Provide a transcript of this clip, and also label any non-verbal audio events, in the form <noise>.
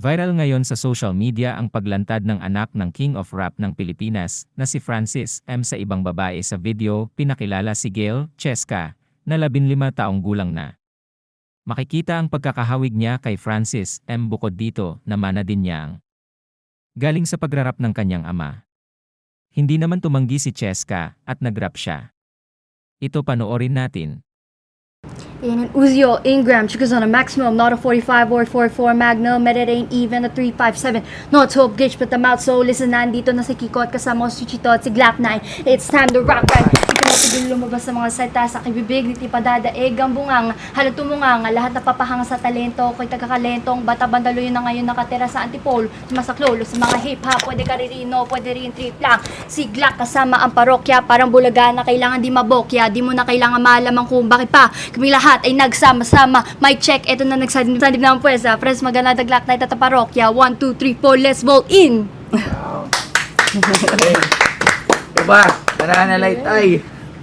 Viral ngayon sa social media ang paglantad ng anak ng King of Rap ng Pilipinas na si Francis M. sa ibang babae sa video, pinakilala si Gail Cheska, na 15 taong gulang na. Makikita ang pagkakahawig niya kay Francis M. bukod dito, namana din niya ang galing sa pagrarap ng kanyang ama. Hindi naman tumanggi si Cheska at nagrap siya. Ito panoorin natin. In an Uzi Ingram, triggers on a maximum, not a 45 or 44 Magnum, and it ain't even a 357. No, it's hope glitch, but I'm out, so listen, nandito na si Kiko at kasama si Chito at si Glock 9. It's time to rock right. Matigil lumabas sa mga salita sa kibibig, di pa dadaig ang bungang, halat tumungang, lahat na papahanga sa talento, ko'y tagakalentong, bata bandalo yun na ngayon nakatira sa antipolo, sumasaklolo sa mga hip-hop, pwede ka ririno, pwede rin trip lang. Si Glock kasama ang parokya, parang bulaga na kailangan di mabokya, di mo na kailangan malamang kung bakit pa. Kami lahat ay nagsama-sama. Mic check, eto na nagsanib sanib na ang pwesa. Press magana daglak na ita parokya. 1, 2, 3, 4, let's ball in! Okay. <laughs> Diba? Tara na light ay.